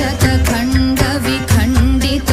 शतखण्डविखण्डित